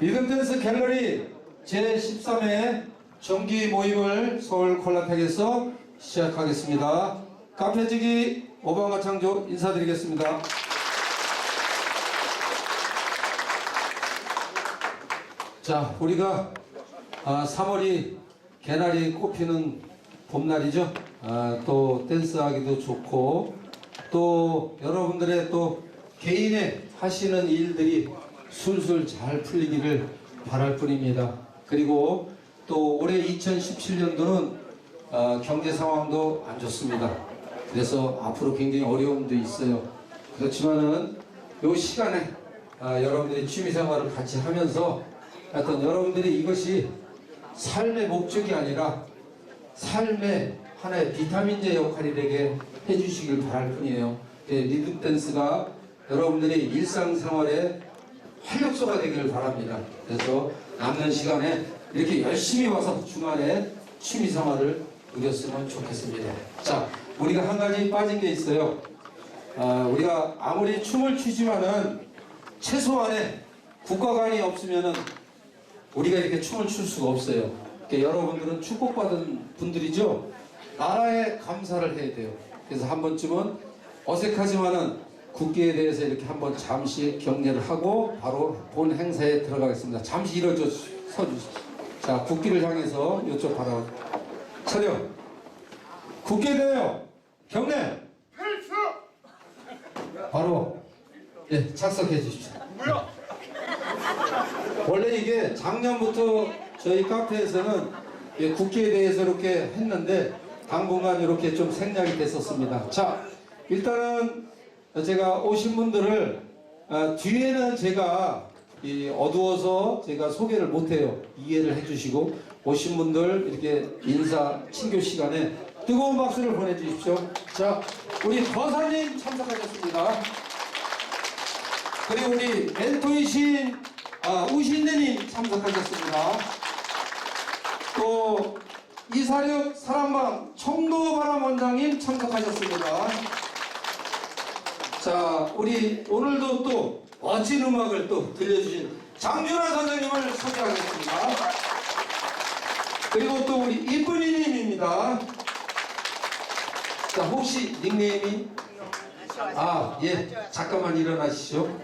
리듬댄스 갤러리 제13회 정기 모임을 서울 콜라텍에서 시작하겠습니다. 카페지기 오방가 창조 인사드리겠습니다. 자, 우리가 아, 3월이 개나리 꽃피는 봄날이죠. 아, 또 댄스하기도 좋고 또 여러분들의 또 개인의 하시는 일들이 술술 잘 풀리기를 바랄 뿐입니다. 그리고 또 올해 2017년도는 아, 경제 상황도 안 좋습니다. 그래서 앞으로 굉장히 어려움도 있어요. 그렇지만은 요 시간에 아, 여러분들이 취미 생활을 같이 하면서 하여튼 여러분들이 이것이 삶의 목적이 아니라 삶의 하나의 비타민제 역할이 되게 해주시길 바랄 뿐이에요. 예, 리듬 댄스가 여러분들이 일상생활의 활력소가 되기를 바랍니다. 그래서 남는 시간에 이렇게 열심히 와서 주말에 취미 생활을 누렸으면 좋겠습니다. 자, 우리가 한 가지 빠진 게 있어요. 아, 우리가 아무리 춤을 추지만은 최소한의 국가관이 없으면은 우리가 이렇게 춤을 출 수가 없어요. 그러니까 여러분들은 축복받은 분들이죠. 나라에 감사를 해야 돼요. 그래서 한 번쯤은 어색하지만은 국기에 대해서 이렇게 한번 잠시 경례를 하고 바로 본 행사에 들어가겠습니다. 잠시 일어져 서주시죠. 자, 국기를 향해서 이쪽 바라 차려. 국기에 대하여 경례. 바로 예 착석해 주십시오. 원래 이게 작년부터 저희 카페에서는 예, 국기에 대해서 이렇게 했는데 당분간 이렇게 좀 생략이 됐었습니다. 자, 일단은 제가 오신 분들을 아, 뒤에는 제가 이 어두워서 제가 소개를 못해요. 이해를 해주시고 오신 분들 이렇게 인사 친교 시간에 뜨거운 박수를 보내주십시오. 자, 우리 거사님 참석하셨습니다. 그리고 우리 멘토이신 아, 우신대님 참석하셨습니다. 또 이사력 사랑방 청도바람 원장님 참석하셨습니다. 자, 우리 오늘도 또 멋진 음악을 또 들려주신 장준하 선생님을 소개하겠습니다. 그리고 또 우리 이쁜이님입니다. 자, 혹시 닉네임이 아, 예, 잠깐만 일어나시죠.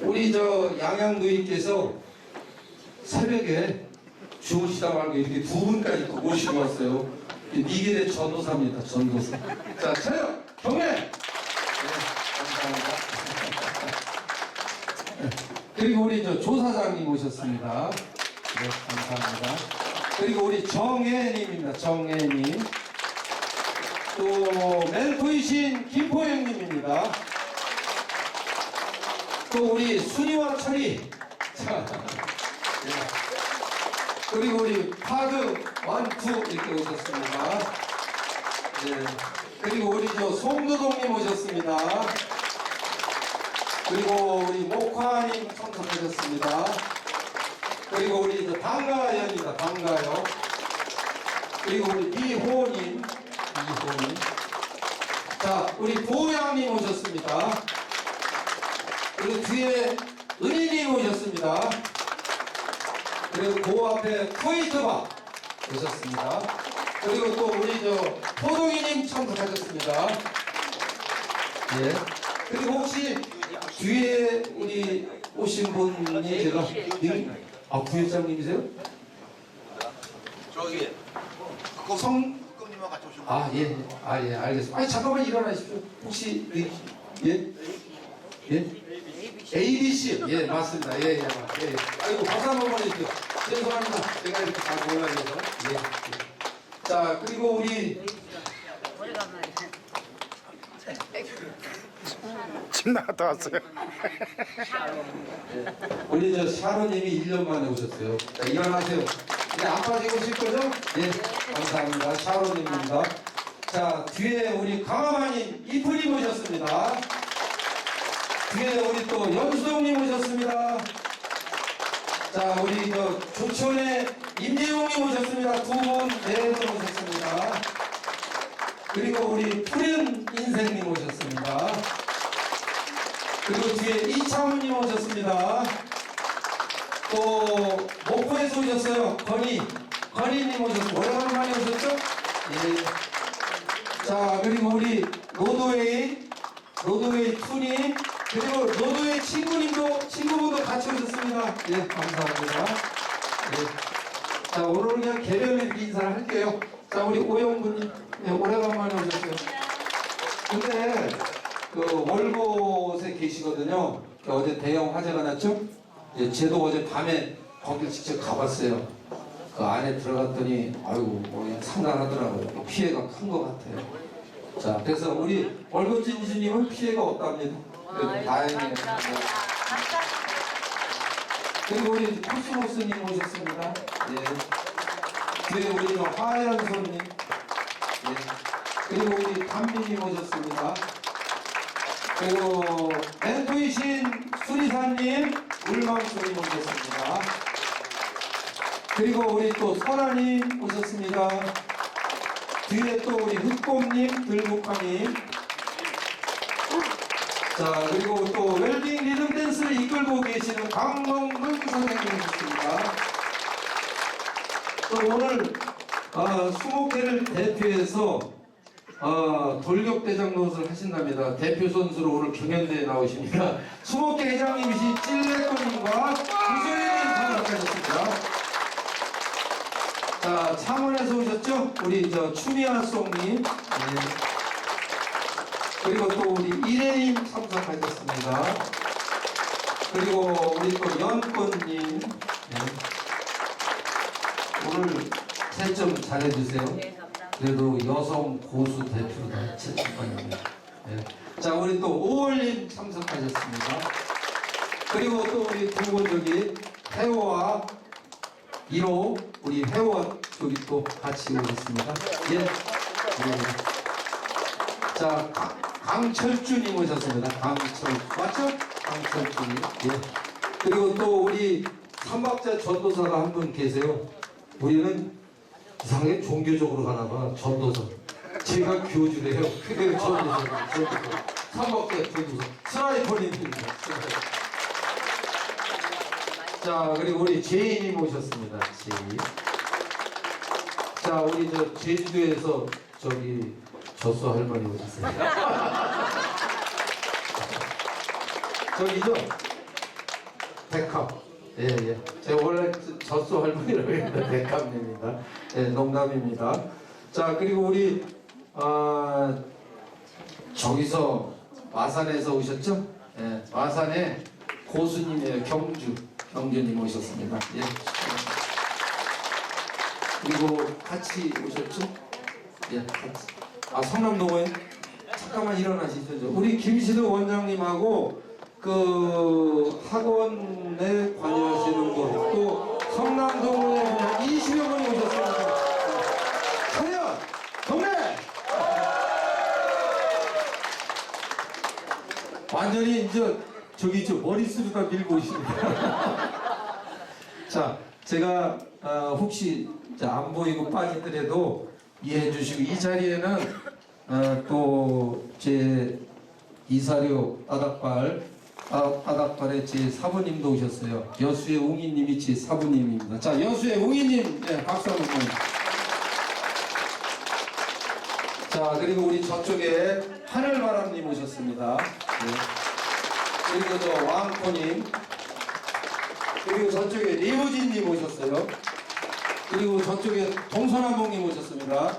우리 저 양양 누이께서 새벽에 주무시다 말고 이렇게 두 분까지 또 모시고 왔어요. 미겔의 전도사입니다, 전도사. 자, 차렷! 경례! 네, 감사합니다. 그리고 우리 저 조사장님 오셨습니다. 네, 감사합니다. 그리고 우리 정혜님입니다, 정혜님. 또 멘토이신 김포영님입니다. 또 우리 순이와 철이 자, 예. 그리고 우리 파드 원투 이렇게 오셨습니다. 예. 그리고 우리 저 송도동님 오셨습니다. 그리고 우리 목화님 참석하셨습니다. 그리고 우리 저 방가연입니다. 방가요. 그리고 우리 미호님 이호님. 자, 우리 보양님 오셨습니다. 그리고 뒤에 은희님 오셨습니다. 그리고 그 앞에 코이트바 오셨습니다. 그리고 또 우리 저 포동이님 참석하셨습니다. 예. 그리고 혹시 뒤에 우리 오신 분이 제가 님, 아 부회장님이세요? 저기 성 국금님과 같이 오신 분. 아, 예. 아, 예, 알겠습니다. 아니, 잠깐만 일어나십시오. 혹시, 이- 예? 예? ABC. 예, 맞습니다. 예, 예, 맞- 예. 아이고, 박수 한번 보내주세요. 죄송합니다. 제가 이렇게 잘 몰라서. 예. 예. 자, 그리고 우리, 집 나갔다 왔어요. 우리 저 샤로님이 1년 만에 오셨어요. 자, 일어나세요. 네, 안 빠지고 오실 거죠? 예, 감사합니다. 샤로님입니다. 자, 뒤에 우리 강화마님 이프님 오셨습니다. 뒤에 우리 또 연수동님 오셨습니다. 자, 우리 저 조천의 임재용님 오셨습니다. 두 분, 네분 오셨습니다. 그리고 우리 푸른 인생님 오셨습니다. 그리고 뒤에 이창훈님 오셨습니다. 또 목포에서 오셨어요. 건희 건희님 오셨어요. 오래간만에 오셨죠? 예. 자 그리고 우리 로드웨이 로드웨이 투님 그리고 로드웨이 친구님도 친구분도 같이 오셨습니다. 예 감사합니다. 예. 자 오늘 그냥 개별로 이렇게 인사를 할게요. 자 우리 오영구님 예, 오래간만에 오셨어요. 근데 그 월곶에 계시거든요. 그 어제 대형 화재가 났죠? 예, 제도 어제 밤에 거길 직접 가봤어요. 그 안에 들어갔더니 아이고 뭐 상당하더라고요. 피해가 큰 것 같아요. 자 그래서 우리 월곶 진주님은 피해가 없답니다. 다행이에요. 그리고 우리 코스모스님 오셨습니다. 예. 뒤에 우리 저 하얀 손님. 예. 그리고 우리 담비님 오셨습니다. 그리고 멘토이신 수리사님, 울망수님 오셨습니다. 그리고 우리 또 설아님 오셨습니다. 뒤에 또 우리 흑곰님, 들국화님. 자, 그리고 또 웰빙 리듬 댄스를 이끌고 계시는 강동근 선생님 오셨습니다. 또 오늘 어, 20개를 대표해서 어, 돌격대장 노릇을 하신답니다. 대표 선수로 오늘 경연대에 나오십니다. 20개 회장님이신 찔레권님과 구소연님 참석하셨습니다. 자, 창원에서 오셨죠? 우리 저 추미아송님. 네. 그리고 또 우리 이래님 참석하셨습니다. 그리고 우리 또 연권님. 네. 오늘 채점 잘해주세요. 그래도 여성 고수 대표다 채점관입니다. 네. 자, 우리 또 오월님 참석하셨습니다. 그리고 또 우리 두 분 저기 해오와 1호 우리 해오와 저기 또 같이 오셨습니다. 예. 예. 자, 강- 강철주님 오셨습니다. 강철 맞죠? 강철주님. 예. 그리고 또 우리 삼박자 전도사가 한 분 계세요. 우리는 이상하게 종교적으로 가나 봐. 전도사. 제가 교주래요. 그게 전도사. 전도사. 삼박자 전도사. 스나이퍼님입니다. 자, 그리고 우리 제이님 오셨습니다. 제이. 자, 우리 저 제주도에서 저기 젖소 할머니 오셨어요. 저기죠? 백합. 예, 예. 제가 원래 젖소 할머니라고 했는데 백합입니다. 예, 농담입니다. 자, 그리고 우리, 아, 저기서 마산에서 오셨죠? 예, 마산에 고수님이에요. 경주. 경주님 오셨습니다. 예. 그리고 같이 오셨죠? 예, 같이. 아, 성남동호에? 잠깐만 일어나시죠. 저. 우리 김시도 원장님하고 그 학원에 관여하시는 분, 또 성남동호에 20여 분이 오셨습니다. 차렷! 동네! 완전히 이제 저기 저 머릿수로다 밀고 있습니다. 자, 제가 어, 혹시 자, 안 보이고 빠지더라도 이해해 주시고 이 자리에는 어, 또제 이사료 따닥발 따- 따닥발의 제 사부님도 오셨어요. 여수의 웅이님이 제 사부님입니다. 자, 여수의 웅이님 네, 박수 한번 보내주세요. 자, 그리고 우리 저쪽에 하늘바람님 오셨습니다. 네. 그리고 저 왕코님 그리고 저쪽에 리무진님 오셨어요. 그리고 저쪽에 동서남북님 오셨습니다.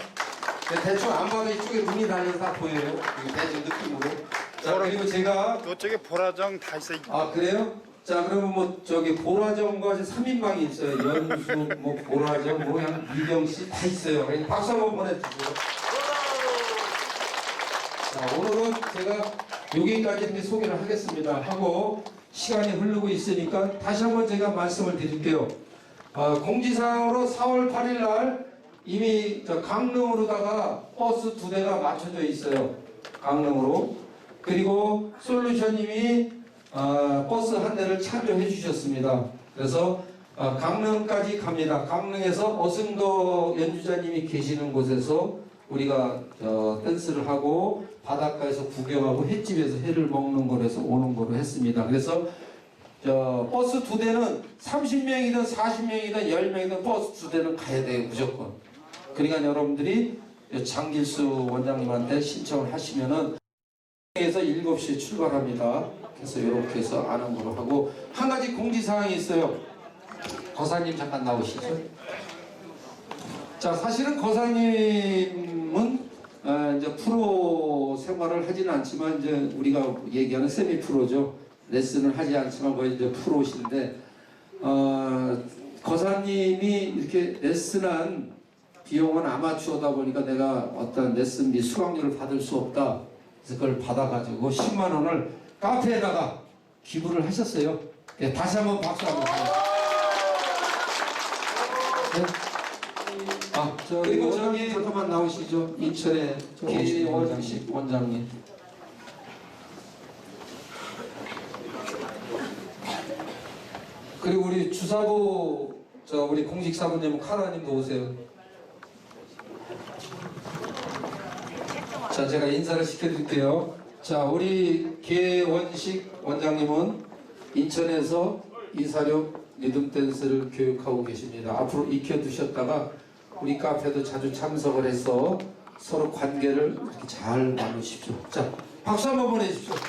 네, 대충 안 봐도 이쪽에 눈이 달려서 다 보여요. 대충 느낌으로. 자 그리고 제가 이쪽에 보라정 다 있어. 아 그래요? 자 그러면 뭐 저기 보라정과 3인방이 있어요. 연수, 뭐 보라정, 뭐 그냥 미경 씨 다 있어요. 그냥 박수 한번 보내주세요. 자 오늘은 제가 여기까지 이렇게 소개를 하겠습니다. 하고 시간이 흐르고 있으니까 다시 한번 제가 말씀을 드릴게요. 어, 공지사항으로 4월 8일 날 이미 저 강릉으로다가 버스 두 대가 맞춰져 있어요. 강릉으로. 그리고 솔루션님이 어, 버스 한 대를 참여해 주셨습니다. 그래서 어, 강릉까지 갑니다. 강릉에서 어승도 연주자님이 계시는 곳에서 우리가 어, 댄스를 하고 바닷가에서 구경하고 횟집에서 회를 먹는 거라서 오는 거로 했습니다. 그래서 저 버스 두 대는 30명이든 40명이든 10명이든 버스 두 대는 가야 돼요 무조건. 그러니까 여러분들이 장길수 원장님한테 신청을 하시면은 에서 7시에 출발합니다. 그래서 이렇게 해서 아는 걸로 하고 한 가지 공지사항이 있어요. 거사님 잠깐 나오시죠. 자 사실은 거사님은 어, 이제 프로 생활을 하지는 않지만 이제 우리가 얘기하는 세미 프로죠. 레슨을 하지 않지만 거의 이제 프로신데 어, 거사님이 이렇게 레슨한 비용은 아마추어다 보니까 내가 어떤 레슨비 수강료를 받을 수 없다. 그래서 그걸 받아가지고 10만 원을 카페에다가 기부를 하셨어요. 네, 다시 한번 박수 한번 주세요. 네. 아, 저 그리고 저기 잠깐만 나오시죠. 인천의 김원식 원장님. 그리고 우리 주사부 저 우리 공식 사부님 카라님도 오세요. 자, 제가 인사를 시켜드릴게요. 자, 우리 계원식 원장님은 인천에서 이사력 리듬 댄스를 교육하고 계십니다. 앞으로 익혀두셨다가 우리 카페도 자주 참석을 해서 서로 관계를 이렇게 잘 나누십시오. 자, 박수 한번 보내주십시오. 네.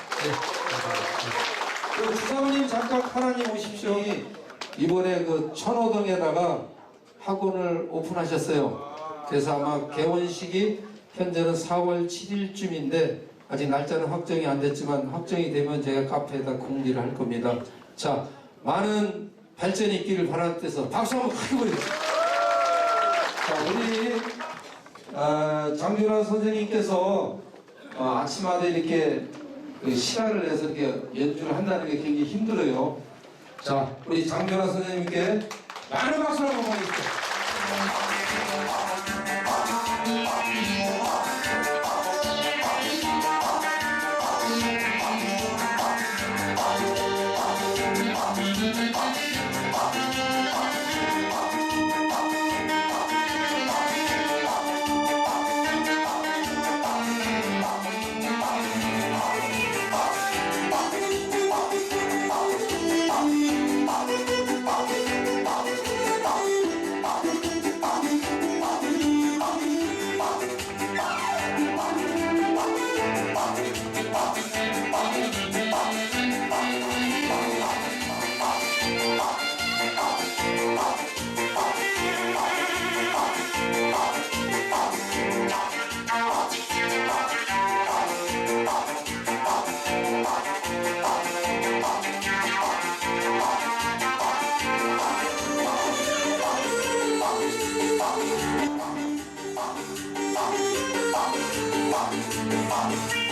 그리고 주사부님 잠깐 하나님 오십시오. 이번에 그 천호동에다가 학원을 오픈하셨어요. 그래서 아마 개원식이 현재는 4월 7일쯤인데 아직 날짜는 확정이 안 됐지만 확정이 되면 제가 카페에다 공지를 할 겁니다. 자, 많은 발전이 있기를 바라는 뜻에서 박수 한번 크게 보내주세요. 자, 우리 아, 장준환 선생님께서 어, 아침마다 이렇게 그 시간을 내서 이렇게 연주를 한다는 게 굉장히 힘들어요. 자, 우리 장준환 선생님께 많은 박수를 한번 보내주세요. Wow.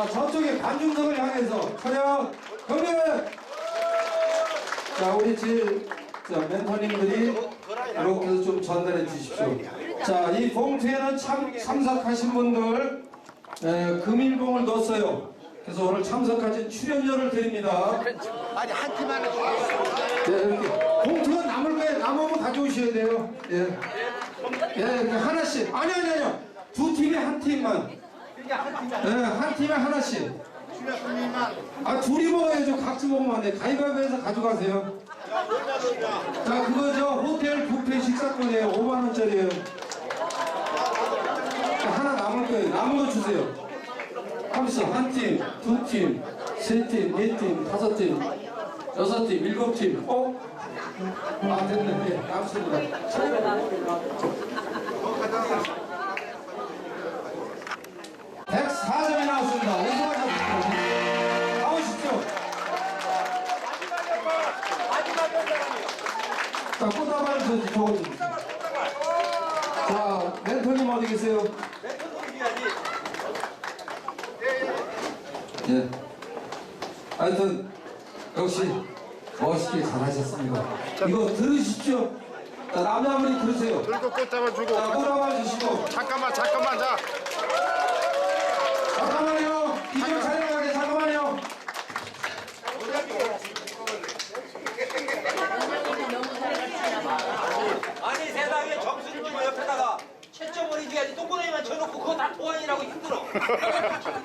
자, 저쪽에 관중석을 향해서 차렷, 경례. 자, 우리 집, 자, 멘토님들이 이렇게 해서 좀 전달해 주십시오. 자, 이 봉투에는 참, 참석하신 분들, 에, 금일봉을 넣었어요. 그래서 오늘 참석하신 출연료를 드립니다. 아니 한팀 안에 네, 이렇게. 봉투가 남을 거예요. 남으면 가져오셔야 돼요. 예. 예, 이렇게 하나씩. 아니, 아니, 아니요. 두 팀에 한 팀만. 예, 한 팀에 하나씩. 아, 둘이 먹어야죠. 각자 먹으면 안 돼. 가위바위보해서 가져가세요. 자, 그거죠. 호텔 뷔페 식사권이에요. 5만원짜리예요. 하나 남을 거예요. 남은 거 주세요. 하면서 한 팀, 두 팀, 세 팀, 네 팀, 다섯 팀, 여섯 팀, 일곱 팀. 어? 아, 됐네. 네, 남습니다. 104점이 나왔습니다. 우승하셨습니다. 나오십시오. 자, 꽃다발 저 적어주세요. 자, 멘토님 어디 계세요? 예. 하여튼, 역시 멋있게 잘하셨습니다. 이거 들으십시오. 자, 남자분이 들으세요. 들고 꽃다발 주고 자, 꽃다발 주시고. 잠깐만 잠깐만 자 해야지. 똥구멍에만 쳐놓고 그거 다 보안이라고 힘들어.